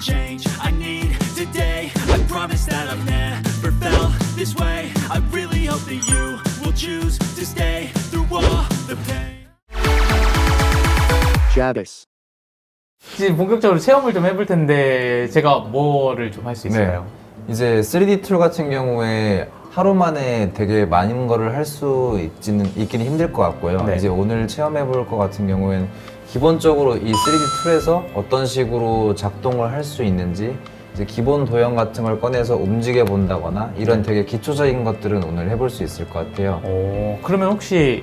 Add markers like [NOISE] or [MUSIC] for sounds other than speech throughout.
change I need today. I promise that I've never felt this way. I really hope that you will choose to stay through all the pain. Jabis. 이제 본격적으로 체험을 좀 해볼 텐데 제가 뭐를 좀 할 수 있을까요? 이제 3D 툴 같은 경우에 하루 만에 되게 많은 거를 할 수 있지는 있기는 힘들 것 같고요. 네. 이제 오늘 체험해 볼 것 같은 경우에는 기본적으로 이 3D 툴에서 어떤 식으로 작동을 할 수 있는지 이제 기본 도형 같은 걸 꺼내서 움직여 본다거나 이런 되게 기초적인 것들은 오늘 해볼 수 있을 것 같아요. 오, 그러면 혹시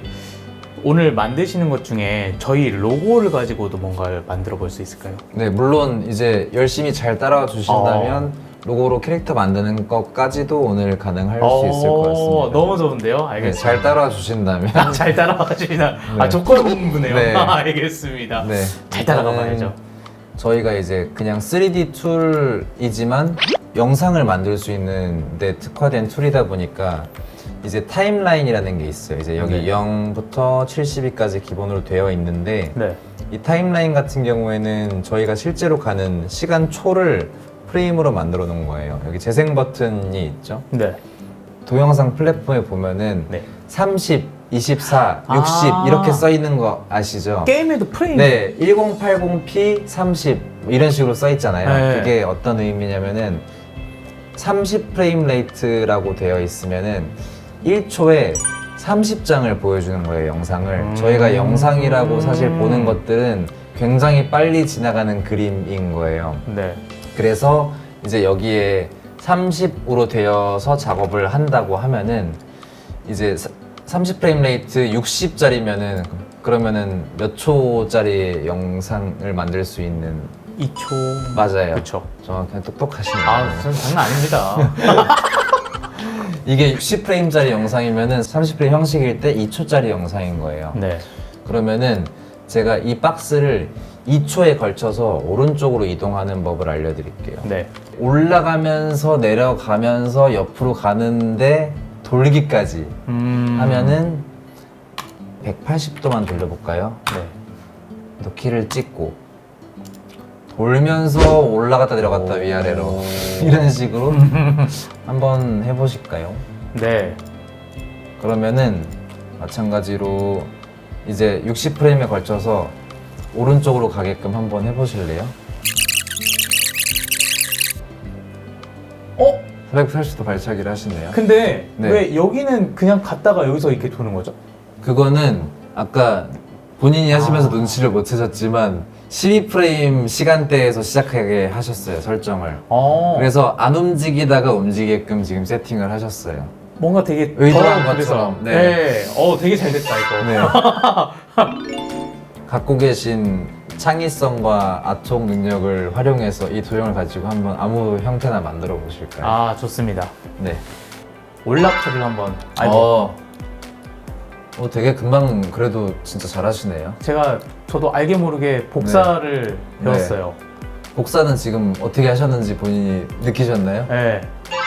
오늘 만드시는 것 중에 저희 로고를 가지고도 뭔가를 만들어 볼 수 있을까요? 네, 물론 이제 열심히 잘 따라와 주신다면 로고로 캐릭터 만드는 것까지도 오늘 가능할 수 있을 것 같습니다. 오, 너무 좋은데요? 네, 알겠습니다. 잘 따라와 주신다면 아, [LAUGHS] 잘 따라와 주시나? 아, 네. 조건부네요. [LAUGHS] 네. 알겠습니다. 네. 잘 따라가 봐야죠. 저희가 이제 그냥 3D 툴이지만 영상을 만들 수 있는 데 특화된 툴이다 보니까 이제 타임라인이라는 게 있어요. 이제 여기 네. 0부터 70위까지 기본으로 되어 있는데 네. 이 타임라인 같은 경우에는 저희가 실제로 가는 시간 초를 프레임으로 만들어 놓은 거예요. 여기 재생 버튼이 있죠. 네. 동영상 플랫폼에 보면은 네. 30, 24, 60 아. 이렇게 써 있는 거 아시죠? 게임에도 프레임. 네, 1080p 30 이런 식으로 써 있잖아요. 네. 그게 어떤 의미냐면은 30 프레임 레이트라고 되어 있으면은 1초에 30장을 보여주는 거예요, 영상을. 음. 저희가 영상이라고 사실 보는 것들은 굉장히 빨리 지나가는 그림인 거예요. 네. 그래서 이제 여기에 30으로 되어서 작업을 한다고 하면은 이제 30 프레임 레이트 60짜리면은 그러면은 몇 초짜리 영상을 만들 수 있는 2초. 맞아요. 그렇죠. 정확히 똑똑하시네요. 아, 전 장난 아닙니다. [LAUGHS] 이게 60 프레임짜리 영상이면은 30 프레임 형식일 때 2초짜리 영상인 거예요. 네. 그러면은 제가 이 박스를 2초에 걸쳐서 오른쪽으로 이동하는 법을 알려드릴게요. 네. 올라가면서 내려가면서 옆으로 가는데 돌기까지 음. 하면은 180도만 돌려볼까요? 네. 키를 찍고 돌면서 올라갔다 내려갔다 오. 위아래로 이런 식으로 [LAUGHS] 한번 해보실까요? 네. 그러면은 마찬가지로 이제 60프레임에 걸쳐서 오른쪽으로 가게끔 한번 해보실래요? 어? 480도 발차기를 하시네요. 근데 네. 왜 여기는 그냥 갔다가 여기서 이렇게 도는 거죠? 그거는 아까 본인이 하시면서 아. 눈치를 못 채셨지만 12프레임 시간대에서 시작하게 하셨어요 설정을 어. 그래서 안 움직이다가 움직이게끔 지금 세팅을 하셨어요 뭔가 되게 의도한 더 것처럼, 그래서. 네. 네. 어, 되게 잘 됐다 이거. 네. [LAUGHS] 갖고 계신 창의성과 아트웍 능력을 활용해서 이 도형을 가지고 한번 아무 형태나 만들어 보실까요? 아, 좋습니다. 네. 올라프를 한번. 아니, 어, 어, 되게 금방 그래도 진짜 잘하시네요. 제가 저도 알게 모르게 복사를 네. 배웠어요. 복사는 지금 어떻게 하셨는지 본인이 느끼셨나요? 네.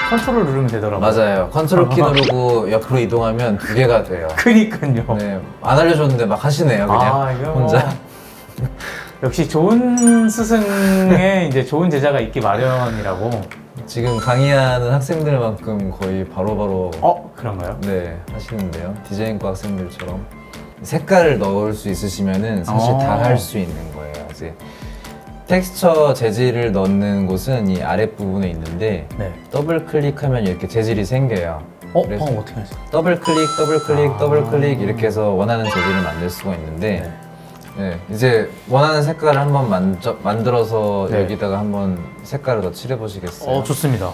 컨트롤 누르면 되더라고요. 맞아요. 컨트롤 [LAUGHS] 키 누르고 옆으로 이동하면 두 개가 돼요. 그니까요. 네, 안 알려줬는데 막 하시네요, 그냥 아, 이거 뭐- 혼자. [LAUGHS] 역시 좋은 스승의 [LAUGHS] 이제 좋은 제자가 있기 마련이라고. 지금 강의하는 학생들만큼 거의 바로바로 어, 그런가요? 네 하시는데요. 디자인과 학생들처럼 색깔을 넣을 수 있으시면은 사실 어. 다 할 수 있는 거예요. 이제 텍스처 재질을 넣는 곳은 이 아랫 부분에 있는데 네. 더블 클릭하면 이렇게 재질이 생겨요. 어, 그래서 방금 어떻게 하세요? 더블 클릭, 더블 클릭, 아. 더블 클릭 이렇게 해서 원하는 재질을 만들 수가 있는데 네. 네, 이제 원하는 색깔을 한번 만져, 만들어서 네. 여기다가 한번 색깔을 더 칠해 보시겠어요? 어, 좋습니다.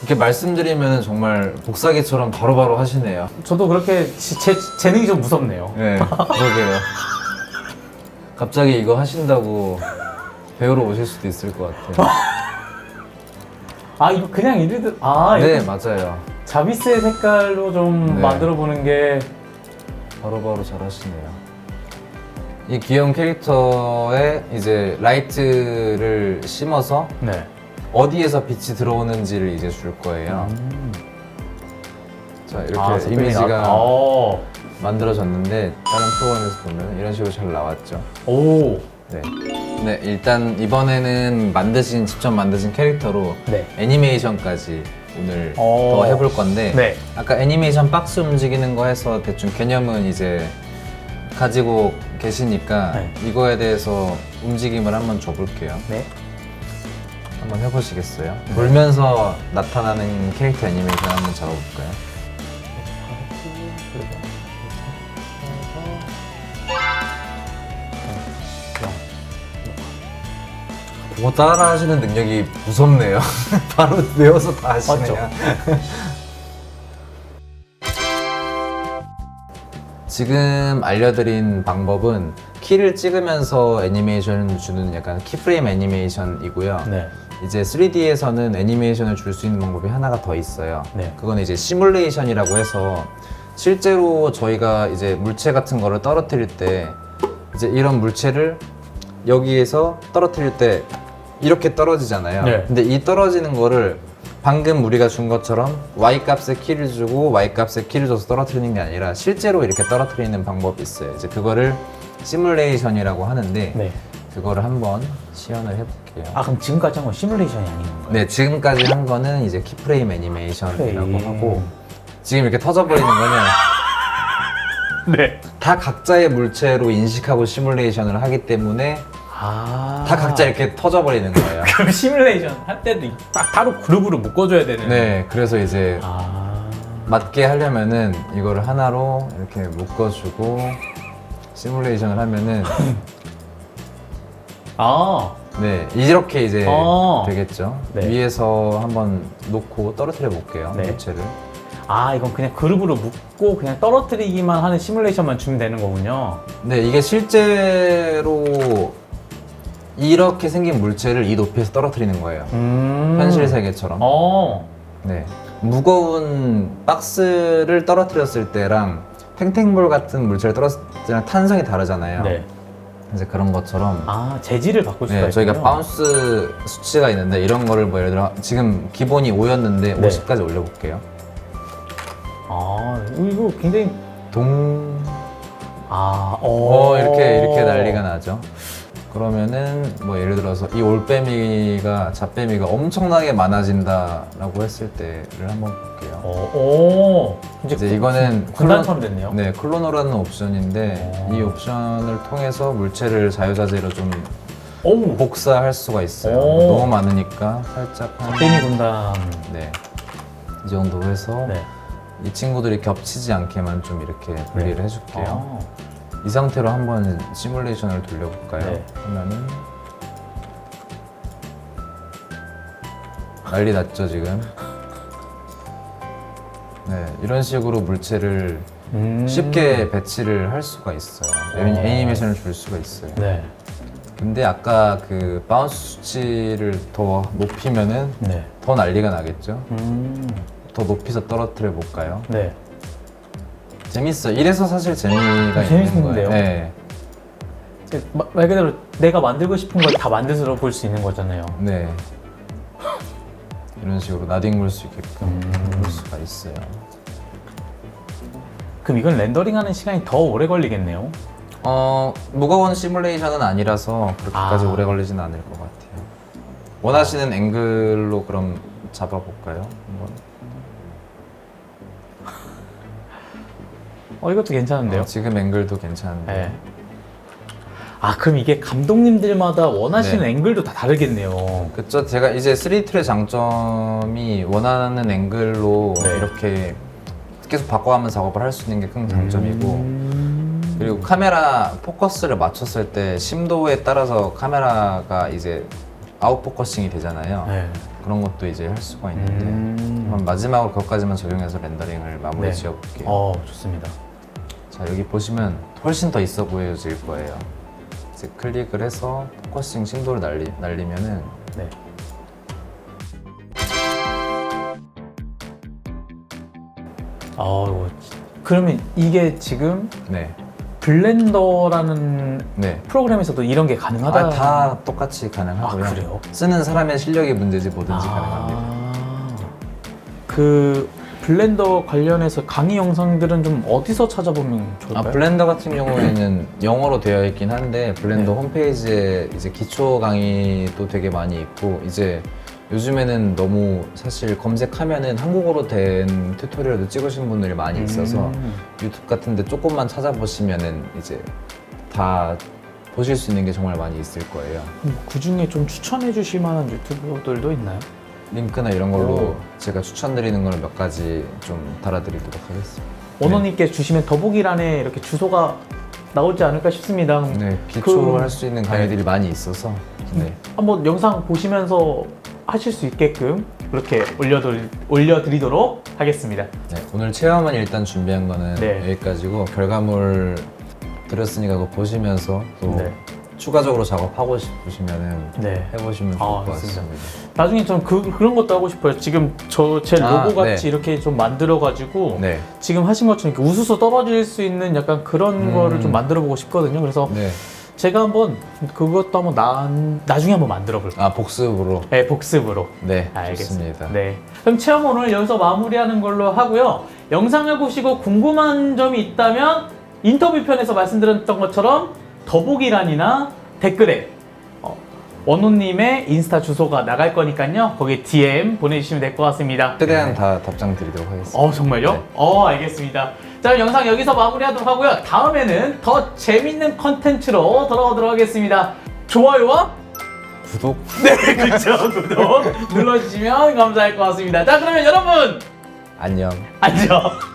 이렇게 말씀드리면 정말 복사기처럼 바로바로 하시네요. 저도 그렇게 지- 제 재능이 좀 무섭네요. 네, 그러게요. [LAUGHS] 갑자기 이거 하신다고 배우러 오실 수도 있을 것 같아요. 아, 이거 그냥 이리들 아, 네, 맞아요. 자비스의 색깔로 좀 네. 만들어 보는 게 바로바로 잘 하시네요. 이 귀여운 캐릭터에 이제 라이트를 심어서 네. 어디에서 빛이 들어오는지를 이제 줄 거예요. 자, 이렇게 아, 이미지가 나왔- 어. 만들어졌는데 다른 프로그램에서 보면 이런 식으로 잘 나왔죠. 오. 네. 네, 일단 이번에는 만드신 직접 만드신 캐릭터로 네. 애니메이션까지 오늘 어. 더 해볼 건데 네. 아까 애니메이션 박스 움직이는 거 해서 대충 개념은 이제 가지고 계시니까 네. 이거에 대해서 움직임을 한번 줘볼게요. 네. 한번 해보시겠어요? 돌면서 나타나는 캐릭터 애니메이션 한번 잡아볼까요? 그거 따라 하시는 능력이 무섭네요. [LAUGHS] 바로 외워서 다 하시네요. [LAUGHS] 지금 알려드린 방법은 키를 찍으면서 애니메이션을 주는 약간 키프레임 애니메이션이고요. 네. 이제 3D에서는 애니메이션을 줄 수 있는 방법이 하나가 더 있어요. 네. 그건 이제 시뮬레이션이라고 해서 실제로 저희가 이제 물체 같은 거를 떨어뜨릴 때 이제 이런 물체를 여기에서 떨어뜨릴 때 이렇게 떨어지잖아요. 네. 근데 이 떨어지는 거를 방금 우리가 준 것처럼 y 값에 키를 주고 y 값에 키를 줘서 떨어뜨리는 게 아니라 실제로 이렇게 떨어뜨리는 방법이 있어요. 이제 그거를 시뮬레이션이라고 하는데 네. 그거를 한번 시연을 해볼게요. 아 그럼 지금까지 한 건 시뮬레이션이 아닌 건가요? 네, 지금까지 한 거는 이제 키프레임 애니메이션이라고 키프레임. 하고 지금 이렇게 터져버리는 거는 [LAUGHS] 네. 다 각자의 물체로 인식하고 시뮬레이션을 하기 때문에 아. 다 각자 이렇게 터져버리는 거예요. [LAUGHS] 그럼 시뮬레이션 할 때도 딱 따로 그룹으로 묶어줘야 되는. 네, 그래서 이제 아. 맞게 하려면은 이거를 하나로 이렇게 묶어주고 시뮬레이션을 하면은 [LAUGHS] 아. 네 이렇게 이제 어. 되겠죠. 네. 위에서 한번 놓고 떨어뜨려 볼게요. 네. 물체를. 아 이건 그냥 그룹으로 묶고 그냥 떨어뜨리기만 하는 시뮬레이션만 주면 되는 거군요. 네, 이게 실제로 이렇게 생긴 물체를 이 높이에서 떨어뜨리는 거예요. 음. 현실 세계처럼. 어. 네. 무거운 박스를 떨어뜨렸을 때랑 탱탱볼 같은 물체를 떨어뜨릴 때랑 탄성이 다르잖아요. 네. 이제 그런 것처럼 아 재질을 바꿀 수가 네, 저희가 있군요. 바운스 수치가 있는데 이런 거를 뭐 예를 들어 지금 기본이 5였는데 네. 50까지 올려볼게요. 아 이거 굉장히 동... 아 어, 이렇게 이렇게 난리가 나죠. 그러면은 뭐 예를 들어서 이 올빼미가 잡빼미가 엄청나게 많아진다라고 했을 때를 한번 볼게요. 어, 오. 이제, 이거는 군단처럼 됐네요. 네, 클로너라는 옵션인데 오. 이 옵션을 통해서 물체를 자유자재로 좀 오. 복사할 수가 있어요. 오. 너무 많으니까 살짝 한 베니 군단. 네. 이 정도로 해서 네. 이 친구들이 겹치지 않게만 좀 이렇게 분리를 해줄게요. 아. 이 상태로 한번 시뮬레이션을 돌려볼까요? 네. 하면은 난리 났죠 지금. 네, 이런 식으로 물체를 음. 쉽게 배치를 할 수가 있어요. 애니- 어. 애니메이션을 줄 수가 있어요. 네. 근데 아까 그 바운스 수치를 더 높이면은 네. 더 난리가 나겠죠? 음. 더 높이서 떨어뜨려 볼까요? 네. 재밌어요. 이래서 사실 재미가 있는 재밌는데요? 거예요. 네. 이제 마- 말 그대로 내가 만들고 싶은 걸 다 만들어 볼 수 있는 거잖아요. 네. 이런 식으로 나뒹굴 수 있게끔 음. 할 수가 있어요. 그럼 이건 렌더링하는 시간이 더 오래 걸리겠네요. 어, 무거운 시뮬레이션은 아니라서 그렇게까지 아. 오래 걸리진 않을 것 같아요. 원하시는 앵글로 그럼 잡아볼까요? 한번. 어 이것도 괜찮은데요. 어, 지금 앵글도 괜찮은데. 네. 아 그럼 이게 감독님들마다 원하시는 네. 앵글도 다 다르겠네요. 그쵸. 제가 이제 3D툴의 장점이 원하는 앵글로 네. 이렇게 계속 바꿔가면서 작업을 할 수 있는 게 큰 장점이고 음. 그리고 카메라 포커스를 맞췄을 때 심도에 따라서 카메라가 이제 아웃 포커싱이 되잖아요. 네. 그런 것도 이제 할 수가 있는데 음. 마지막으로 그것까지만 적용해서 렌더링을 마무리 네. 지어볼게요. 어 좋습니다. 자 여기 보시면 훨씬 더 있어 보여질 거예요. 이제 클릭을 해서 포커싱 심도를 날리, 날리면은 네. 어 그러면 이게 지금 네, 블렌더라는 네. 프로그램에서도 이런 게 가능하다. 아, 다 똑같이 가능하고요. 아, 그래요? 쓰는 사람의 실력이 문제지 뭐든지 가능합니다. 아, 그 블렌더 관련해서 강의 영상들은 좀 어디서 찾아보면 좋을까요? 아, 블렌더 같은 경우에는 영어로 되어 있긴 한데 블렌더 네. 홈페이지에 이제 기초 강의도 되게 많이 있고 이제 요즘에는 너무 사실 검색하면은 한국어로 된 튜토리얼도 찍으신 분들이 많이 있어서 음. 유튜브 같은데 조금만 찾아보시면은 이제 다 보실 수 있는 게 정말 많이 있을 거예요. 그 중에 좀 추천해 주실 만한 유튜버들도 있나요? 링크나 이런 걸로 오. 제가 추천드리는 걸 몇 가지 좀 달아드리도록 하겠습니다. 원호님께 주시면 더보기란에 이렇게 주소가 나오지 않을까 싶습니다. 네, 기초로 그- 할 수 있는 강의들이 많이 있어서 네. 한번 영상 보시면서 하실 수 있게끔 그렇게 올려드리, 올려드리도록 하겠습니다. 네, 오늘 체험은 일단 준비한 거는 네. 여기까지고 결과물 드렸으니까 그거 보시면서 또 네. 추가적으로 작업하고 싶으시면은 네. 해보시면 좋을 아, 것 맞습니다. 같습니다. 나중에 전 그, 그런 것도 하고 싶어요. 지금 저 제 아, 로고 같이 네. 이렇게 좀 만들어 가지고 네, 지금 하신 것처럼 이렇게 우수수 떨어질 수 있는 약간 그런 음. 거를 좀 만들어 보고 싶거든요. 그래서 네. 제가 한번 그것도 한번 나, 나중에 한번 만들어 볼게요. 아 복습으로. 네, 복습으로. 네, 알겠습니다. 좋습니다. 네. 그럼 체험 오늘 여기서 마무리하는 걸로 하고요. 영상을 보시고 궁금한 점이 있다면 인터뷰 편에서 말씀드렸던 것처럼 더보기란이나 댓글에 어, 원호님의 인스타 주소가 나갈 거니까요. 거기에 DM 보내주시면 될 것 같습니다. 최대한 다 답장 드리도록 하겠습니다. 어 정말요? 네. 어 알겠습니다. 자 그럼 영상 여기서 마무리하도록 하고요. 다음에는 더 재밌는 컨텐츠로 돌아오도록 하겠습니다. 좋아요와 구독. [LAUGHS] 네 그쵸 구독 눌러주시면 감사할 것 같습니다. 자 그러면 여러분 안녕. 안녕.